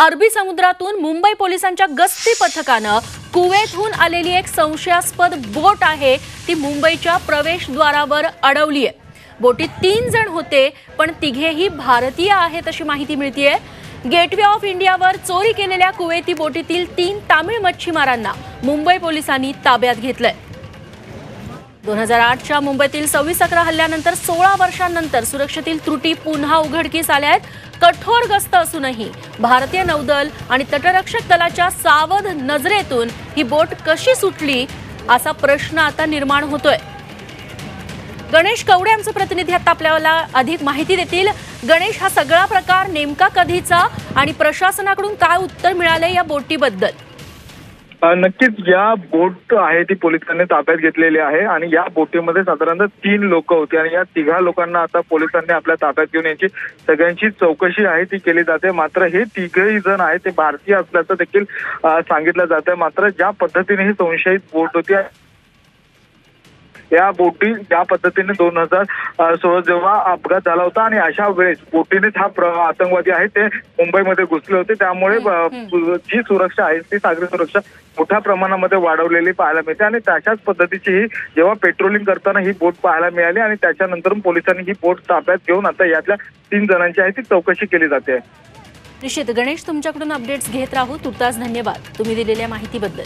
अरबी समुद्रातून मुंबई पोलिसांच्या गस्ती पथकानं कुवेतहून आलेली एक संशयास्पद बोट आहे ती मुंबईच्या प्रवेशद्वारावर अडवली आहे. बोटीत तीन जण होते पण तिघेही भारतीय आहेत अशी माहिती मिळतीये. गेटवे ऑफ इंडियावर चोरी केलेल्या कुवेती बोटीतील तीन तामिळ मच्छीमारांना मुंबई पोलिसांनी ताब्यात घेतलंय. दोन हजार आठच्या मुंबईतील सव्वीस अकरा हल्ल्यानंतर सोळा वर्षांनंतर सुरक्षेतील त्रुटी पुन्हा उघडकीस आल्या आहेत. कठोर गस्त असूनही भारतीय नौदल आणि तटरक्षक दलाच्या सावध नजरेतून ही बोट कशी सुटली असा प्रश्न आता निर्माण होतोय. गणेश कवडे आमचे प्रतिनिधी आता आपल्याला अधिक माहिती देतील. गणेश हा सगळा प्रकार नेमका कधीचा आणि प्रशासनाकडून काय उत्तर मिळालंय या बोटीबद्दल? नक्कीच या बोट आहे ती पोलिसांनी ताब्यात घेतलेली आहे आणि या बोटीमध्ये साधारणतः तीन लोक होती आणि या तिघा लोकांना आता पोलिसांनी आपल्या ताब्यात घेऊन यांची सगळ्यांची चौकशी आहे ती केली जाते. मात्र हे तिघही जण आहेत ते भारतीय असल्याचं देखील सांगितलं सांगितलं जातं मात्र ज्या पद्धतीने ही संशयित बोट होती या बोटी ज्या पद्धतीने दोन हजार सोळा जेव्हा अपघात झाला होता आणि अशा वेळेस बोटीनेच हा आतंकवादी आहे ते मुंबईमध्ये घुसले होते. त्यामुळे जी सुरक्षा आहे ती सागरी सुरक्षा मोठ्या प्रमाणामध्ये वाढवलेली पाहायला मिळते आणि तशाच पद्धतीची ही जेव्हा पेट्रोलिंग करताना ही बोट पाहायला मिळाली आणि त्याच्यानंतर पोलिसांनी ही बोट ताब्यात घेऊन आता यातल्या तीन जणांची आहे ती चौकशी केली जाते. निश्चित. गणेश तुमच्याकडून अपडेट्स घेत राहू. तुर्तास धन्यवाद. तुम्ही दिलेल्या माहितीबद्दल.